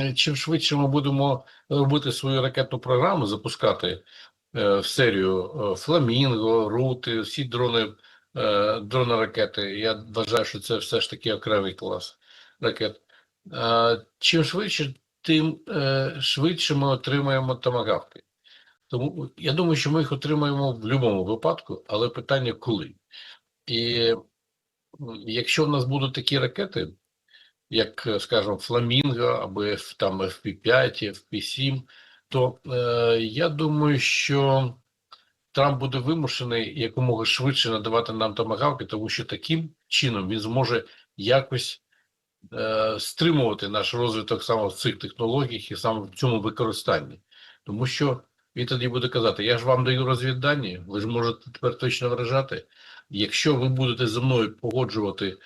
Е, чим швидше ми будемо робити свою ракетну програму, запускати е, в серію е, Фламінго, Рути, всі дрони, е, дрони ракети. Я вважаю, що це все ж таки окремий клас ракет. Е, чим швидше, тим е, швидше ми отримаємо томагавки. Тому я думаю, що ми їх отримаємо в будь-якому випадку, але питання коли. І якщо в нас будуть такі ракети, як, е, скажімо, Фламінго або F, там FP5, FP7, то е, я думаю, що Трамп буде вимушений якомога швидше надавати нам томагавки, тому що таким чином він зможе якось е, стримувати наш розвиток саме в цих технологіях і саме в цьому використанні. Тому що він тоді буде казати: я ж вам даю розвіддані, ви ж можете тепер точно вражати. Якщо ви будете зі мною погоджувати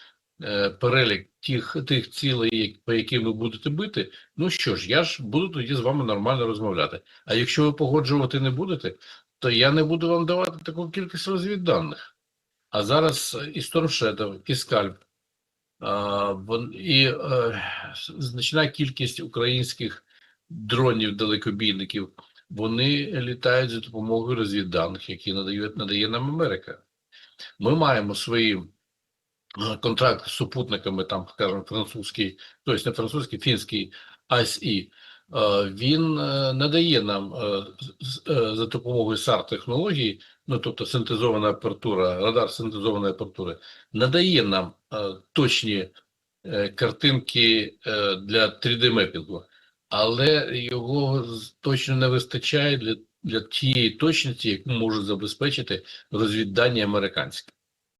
перелік тих, тих цілей, по яким ви будете бити, ну що ж, я ж буду тоді з вами нормально розмовляти. А якщо ви погоджувати не будете, то я не буду вам давати таку кількість розвідданих. А зараз і Shadow, і Скальп, і е, значна кількість українських дронів далекобійників, вони літають за допомогою розвідданих, які надає, надає нам Америка. Ми маємо свої контракти з супутниками, там, скажімо, французький, тобто не французький, фінський ICE, е, він е, надає нам е, е, за допомогою SAR технології, ну тобто синтезована апертура, радар синтезованої апертури, надає нам точні картинки для 3D-мепінгу, але його точно не вистачає для, для тієї точності, яку можуть забезпечити розвіддані американські.